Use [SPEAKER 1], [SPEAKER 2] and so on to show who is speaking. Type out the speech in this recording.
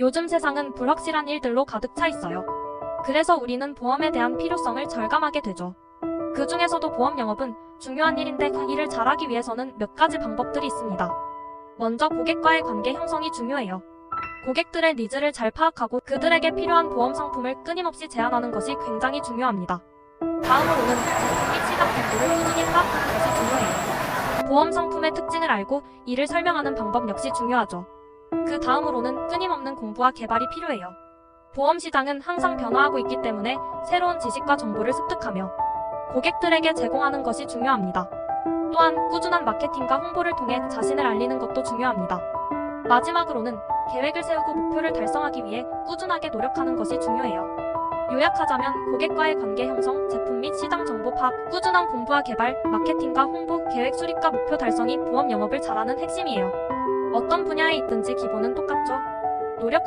[SPEAKER 1] 요즘 세상은 불확실한 일들로 가득 차 있어요. 그래서 우리는 보험에 대한 필요성을 절감하게 되죠. 그 중에서도 보험 영업은 중요한 일인데 그 일을 잘하기 위해서는 몇 가지 방법들이 있습니다. 먼저 고객과의 관계 형성이 중요해요. 고객들의 니즈를 잘 파악하고 그들에게 필요한 보험 상품을 끊임없이 제안하는 것이 굉장히 중요합니다. 다음으로는 제품 및 시장 정보를 꾸준히 파악하는 것이 중요해요. 보험 상품의 특징을 알고 이를 설명하는 방법 역시 중요하죠. 그 다음으로는 끊임없는 공부와 개발이 필요해요. 보험 시장은 항상 변화하고 있기 때문에 새로운 지식과 정보를 습득하며 고객들에게 제공하는 것이 중요합니다. 또한 꾸준한 마케팅과 홍보를 통해 자신을 알리는 것도 중요합니다. 마지막으로는 계획을 세우고 목표를 달성하기 위해 꾸준하게 노력하는 것이 중요해요. 요약하자면 고객과의 관계 형성, 제품 및 시장 정보 파악, 꾸준한 공부와 개발, 마케팅과 홍보, 계획 수립과 목표 달성이 보험 영업을 잘하는 핵심이에요. 어떤 분야에 있든지 기본은 똑같죠. 노력